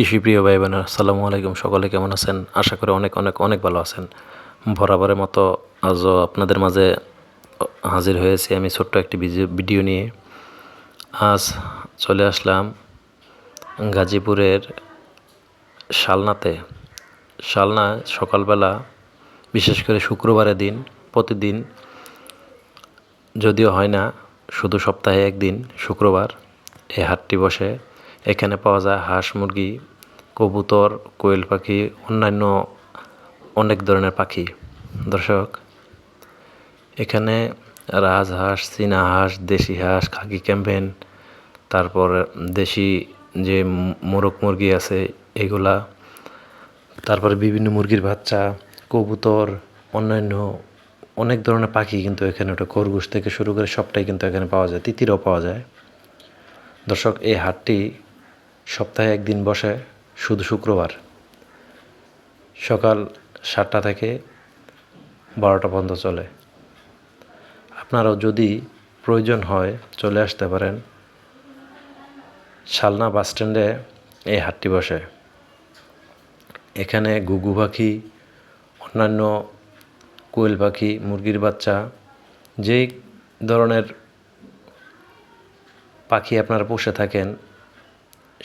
কৃষিপ্রিয় ভাই বোনেরা আসসালামু আলাইকুম। সকলে কেমন আছেন? আশা করি অনেক অনেক অনেক ভালো আছেন। বরাবরের মতো আজও আপনাদের মাঝে হাজির হয়েছি আমি ছোট্ট একটি ভিডিও নিয়ে। আজ চলে আসলাম গাজীপুরের শালনাতে। শালনা সকালবেলা, বিশেষ করে শুক্রবারের দিন, প্রতিদিন যদিও হয় না, শুধু সপ্তাহে একদিন, শুক্রবার এই হাটটি বসে। এখানে পাওয়া যায় হাঁস মুরগি কবুতর, কোয়েল পাখি, অন্যান্য অনেক ধরনের পাখি। দর্শক, এখানে রাজহাঁস চীনা হাঁস, দেশি হাঁস, খাকি ক্যাম্পেন তারপর দেশি যে মোরগ মুরগি আছে, এগুলা, তারপরে বিভিন্ন মুরগির বাচ্চা, কবুতর, অন্যান্য অনেক ধরনের পাখি কিন্তু এখানে ওটা খরগোশ থেকে শুরু করে সবটাই কিন্তু এখানে পাওয়া যায়, তিতিরও পাওয়া যায়। দর্শক, এই হাটটি সপ্তাহে একদিন বসে। শুধু শুক্রবার। সকাল সাতটা থেকে বারোটা পর্যন্ত চলে। আপনারাও যদি প্রয়োজন হয় চলে আসতে পারেন। শালনা বাস স্ট্যান্ডে এই হাটটি বসে। এখানে গুগু পাখি, অন্যান্য কোয়েল পাখি, মুরগির বাচ্চা, যেই ধরনের পাখি আপনারা পুষে থাকেন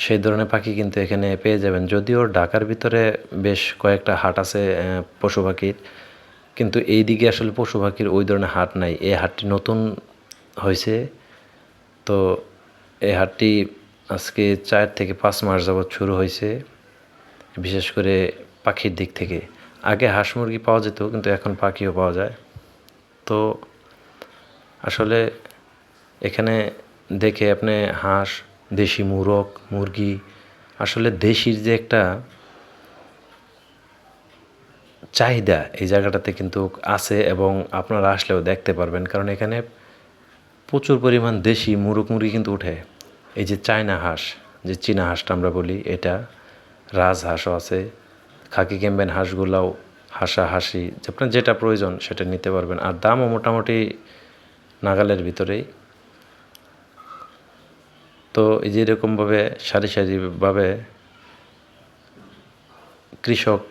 সেই ধরনের পাখি কিন্তু এখানে পেয়ে যাবেন। যদিও ঢাকার ভিতরে বেশ কয়েকটা হাট আছে পশু পাখির। কিন্তু এই দিকে আসলে পশু পাখির ওই ধরনের হাট নাই। এই হাটটি নতুন হয়েছে। তো এই হাটটি আজকে চার থেকে পাঁচ মাস যাবৎ শুরু হয়েছে, বিশেষ করে পাখির দিক থেকে। আগে হাঁস মুরগি পাওয়া যেত, কিন্তু এখন পাখিও পাওয়া যায়। তো আসলে এখানে দেখে আপনি হাঁস দেশি মুরগ, মুরগি, আসলে দেশির যে একটা চাহিদা এই জায়গাটাতে কিন্তু আছে এবং আপনারা আসলেও দেখতে পারবেন। কারণ এখানে প্রচুর পরিমাণ দেশি মুরগ, মুরগি কিন্তু উঠে। এই যে চায়না হাঁস, যে চীনা হাঁসটা আমরা বলি, এটা রাজ রাজহাঁসও আছে। খাকি ক্যাম্বেন হাঁসগুলাও হাসা হাসি আপনার যেটা প্রয়োজন সেটা নিতে পারবেন। আর দামও মোটামুটি নাগালের ভিতরেই। তো এই যে সারি সারিভাবে কৃষক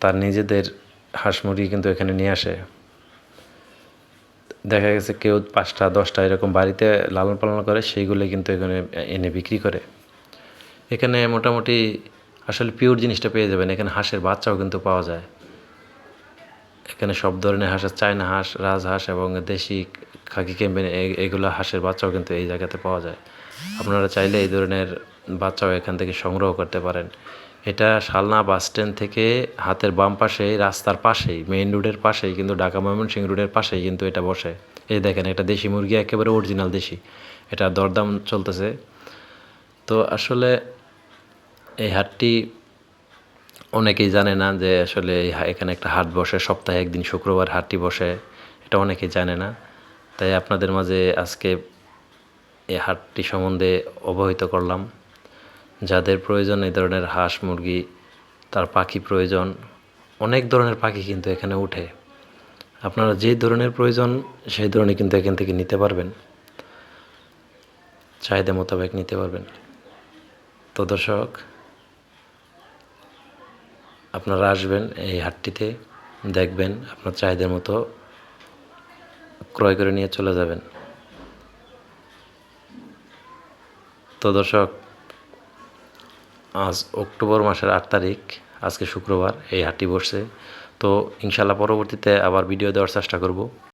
তার নিজেদের হাঁস মুরগি কিন্তু এখানে নিয়ে আসে। দেখা গেছে কেউ পাঁচটা, দশটা এরকম বাড়িতে লালন পালন করে, সেইগুলো কিন্তু এখানে এনে বিক্রি করে। এখানে মোটামুটি আসলে পিওর জিনিসটা পেয়ে যাবেন। এখানে হাঁসের বাচ্চাও কিন্তু পাওয়া যায়। এখানে সব ধরনের হাঁস চায়না হাঁস, রাজহাঁস এবং দেশি খাকি ক্যাম্পেন এগুলো হাঁসের বাচ্চাও কিন্তু এই জায়গাতে পাওয়া যায়। আপনারা চাইলে এই ধরনের বাচ্চাও এখান থেকে সংগ্রহ করতে পারেন। এটা শালনা বাস স্ট্যান্ড থেকে হাতের বাম পাশেই, রাস্তার পাশেই মেইন রোডের পাশেই, কিন্তু ঢাকা ময়মনসিংহ রোডের পাশেই কিন্তু এটা বসে। এই দেখেন, এটা দেশি মুরগি, একেবারে অরিজিনাল দেশি। এটা দরদাম চলতেছে। তো আসলে এই হাটটি অনেকেই জানে না যে আসলে এখানে একটা হাট বসে, সপ্তাহে একদিন শুক্রবার হাটটি বসে। এটা অনেকেই জানে না। তাই আপনাদের মাঝে আজকে এই হাটটি সম্বন্ধে অবহিত করলাম। যাদের প্রয়োজন এই ধরনের হাঁস, মুরগি, তার পাখি প্রয়োজন, অনেক ধরনের পাখি কিন্তু এখানে উঠে। আপনারা যে ধরনের প্রয়োজন, সেই ধরনের কিন্তু এখান থেকে নিতে পারবেন। চাহিদা মোতাবেক নিতে পারবেন। তো দর্শক, আপনারা আসবেন এই হাটটিতে, দেখবেন আপনার চাহিদার মতো ক্রয় করে নিয়ে চলে যাবেন। তো দর্শক, আজ অক্টোবর মাসের আট তারিখ, আজকে শুক্রবার, এই হাটটি বসছে। তো ইনশাল্লাহ পরবর্তীতে আবার ভিডিও দেওয়ার চেষ্টা করব।